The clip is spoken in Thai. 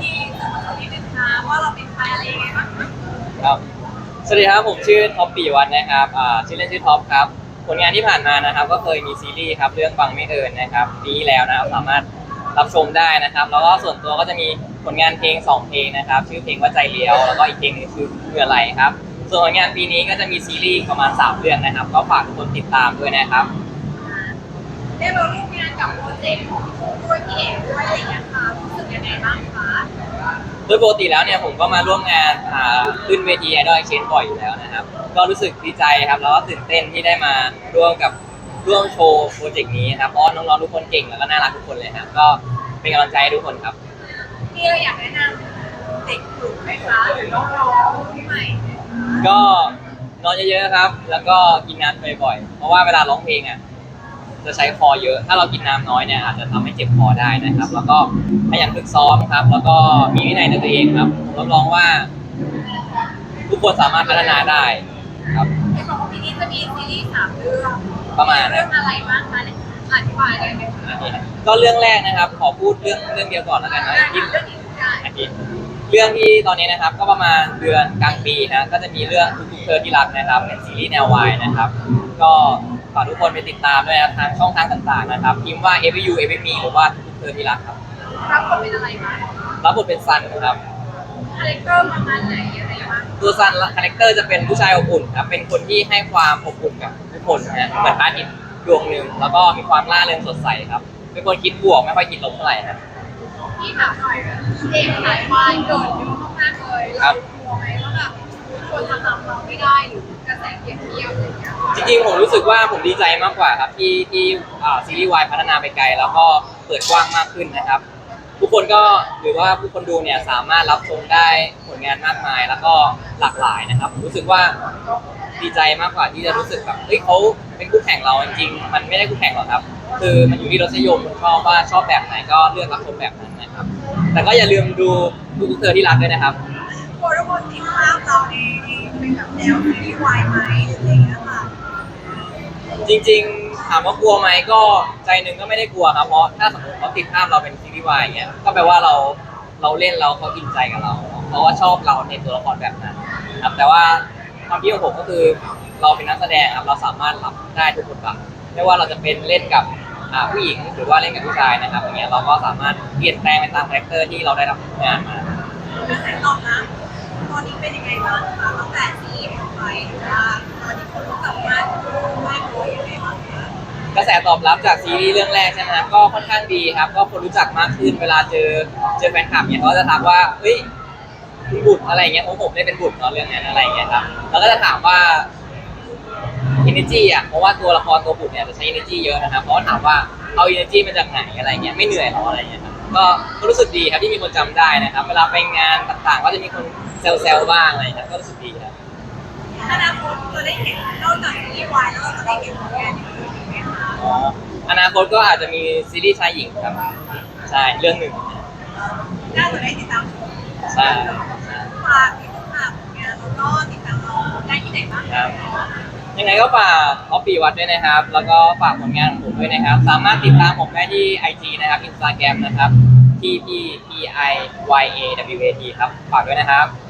ที่สมุทรนิดนึงนะว่าเราเป็นใครอะไรยังไงบ้างคะครับ สวัสดีครับ ผมชื่อท็อปปีวัฒน์นะครับ อ่า ชื่อเล่นชื่อท็อปครับ ผลงานที่ผ่านมานะครับ ก็เคยมีซีรีส์ครับเรื่องฟังไม่เอินนะครับปีที่แล้วนะครับสามารถรับชมได้นะครับ แล้วก็ส่วนตัวก็จะมีผลงานเพลง2เพลงนะครับ ชื่อเพลงว่าใจเลี้ยว แล้วก็อีกเพลงหนึงคือเหงื่อไหลครับ ส่วนผลงานปีนี้ก็จะมีซีรีส์ประมาณ3เรื่องนะครับ ก็ฝากทุกคนติดตามด้วยนะครับ ได้มาร่วมงานกับโปรเจกต์ของด้วยพี่เอกด้วยอะไรอย่างเงี้ยค่ะรู้สึกยังไงบ้างคะ โดยปกติแล้วเนี่ยผมก็มาร่วมงานอ่าขึ้นเวทีไอดอลเชนบ่อยอยู่แล้วนะครับ ก็รู้สึกดีใจครับแล้วก็ตื่นเต้นที่ได้มาร่วมกับร่วมโชว์โปรเจกต์นี้ครับเพราะว่าน้องๆทุกคนเก่งแล้วก็น่ารักทุกคนเลยครับก็เป็นกำลังใจให้ทุกคนครับพี่เราอยากแนะนำเด็กกลุ่มไหมคะหรือน้องๆที่ใหม่ก็นอนเยอะๆครับ แล้วก็กินน้ำบ่อยๆเพราะว่าเวลาร้องเพลงอะ จะใช้คอเยอะ ถ้าเรากินน้ำน้อยเนี่ยอาจจะทำให้เจ็บคอได้นะครับ แล้วก็ขยันฝึกซ้อมครับ แล้วก็มีวินัยในตัวเองครับผมรับรองว่า ทุกคนสามารถพัฒนาได้ครับไอ้บอกว่าปีนี้จะมีซีรีส์สามเรื่องประมาณเรื่องอะไรบ้างคะเนี่ยอธิบายได้ไหมคะก็เรื่องแรกนะครับ ขอพูดเรื่องเรื่องเดียวก่อนแล้วกันนะเรื่องที่นี้ได้อาทิตย์เรื่องที่ตอนนี้นะครับ ก็ประมาณเดือนกลางปีนะก็จะมีเรื่องทุกๆเธอที่รักนะครับ เป็นซีรีส์แนววายนะครับ ก็ ฝากทุกคนไปติดตามด้วยนะครับทางช่องทางต่างๆนะครับพิมพ์ว่า e v e r y o u e v e r me หรือว่าทุกๆเธอที่รักครับรับบทเป็นอะไรมารับบทเป็นซันครับคาแรคเตอร์ประมาณไหนอะไรบ้างตัวซันคาแรคเตอร์จะเป็นผู้ชายอบอุ่นครับเป็นคนที่ให้ความอบอุ่นกับทุกคนนะฮะเหมือนพระอาทิตย์ดวงหนึ่งแล้วก็มีความร่าเริงสดใสครับเป็นคนคิดบวกไม่ค่อยคิดลบเท่าไหร่นะพี่ถามหน่อยเด็กสายวายเกิดเยอะมากๆเลยครัเราบกลัวไหมว่าแบบคนจะทำเราไม่ได้หรือกระ แสเกลียดเที่ยวอะไรอย่างเงี้ยจริงๆ ผมรู้สึกว่าผมดีใจมากกว่าครับที่ที่อ่าซีรีส์วายพัฒนาไปไกล แล้วก็เปิดกว้างมากขึ้นนะครับทุกคนก็หรือว่าผู้คนดูเนี่ยสามารถรับชมได้ผลงานมากมายแล้วก็หลากหลายนะครับผมรู้สึกว่าดีใจมากกว่าที่จะรู้สึกแบบเฮ้ยเขาเป็นคู่แข่งเราจริงๆมันไม่ได้คู่แข่งหรอกครับ คือมันอยู่ที่รสนิยมคนชอบว่าชอบแบบไหนก็เลือกรับชมแบบนั้นนะครับ แต่ก็อย่าลืมดูทุกๆเธอที่รักด้วยนะครับ แบบแนวซีรีส์วายไหมหรืออะไรอย่างเงี้ยค่ะจริงๆ ถามว่ากลัวไหมก็ใจหนึ่งก็ไม่ได้กลัวครับเพราะถ้าสมมติเขาติดภาพเราเป็นซีรีส์วายอย่างเงี้ยก็แปลว่าเราเราเล่นเราเขาอินใจกับเราเพราะว่าชอบเราในตัวละครแบบนั้นครับแต่ว่าความคิดของผมก็คือเราเป็นนักแสดงครับเราสามารถรับได้ทุกบทบาทไม่ว่าเราจะเป็นเล่นกับอ่าผู้หญิงหรือว่าเล่นกับผู้ชายนะครับอย่างเงี้ยเราก็สามารถเปลี่ยนแปลงไปตามคาแรคเตอร์ที่เราได้รับงานมากระแสตอบรับ ตอนนี้เป็นยังไงบ้างคะตั้งแต่ซีรีส์ออกไปว่าตอนนี้คนรู้จักมากมากเลยยังไงบ้างคะกระแสตอบรับจากซีรีส์เรื่องแรกใช่ไหมครับก็ค่อนข้างดีครับ ก็คนรู้จักมากขึ้นเวลาเจอเจอแฟนคลับเนี่ยเขาจะทักว่าเฮ้ยคุณบุตรอะไรเงี้ยผมผมได้เป็นบุตรเนาะเรื่องนั้นอะไรเงี้ยครับแล้วก็จะถามว่า energy อะเพราะว่าตัวละครตัวบุตรเนี่ยจะใช้ energy เยอะนะครับเพราะถามว่าเอา energy มาจากไหนอะไรเงี้ยไม่เหนื่อยหรออะไรเงี้ยครับก็รู้สึกดีครับที่มีคนจำได้นะครับ เวลาไปงานต่างๆ ก็จะมีคน เซลล์บ้างอะไรครับก็รู้สึกดีครับอนาคตจะได้เห็นนอกจากซีรีส์วายแล้วเราจะได้เห็นผลงานอย่างอื่นอีกไหมคะอ๋ออนาคตก็อาจจะมีซีรีส์ชายหญิงครับใช่เรื่องหนึ่งน่าจะได้ติดตามชมใช่ฝากที่ฝากผลงานแล้วก็ติดตามเราได้ที่ไหนบ้างครับยังไงก็ฝากออฟปีวัดด้วยนะครับ แล้วก็ฝากผลงานของผมด้วยนะครับ สามารถติดตามผมได้ที่ IG นะครับ Instagram นะครับ T P P I Y A W A T ครับ ฝากด้วยนะครับข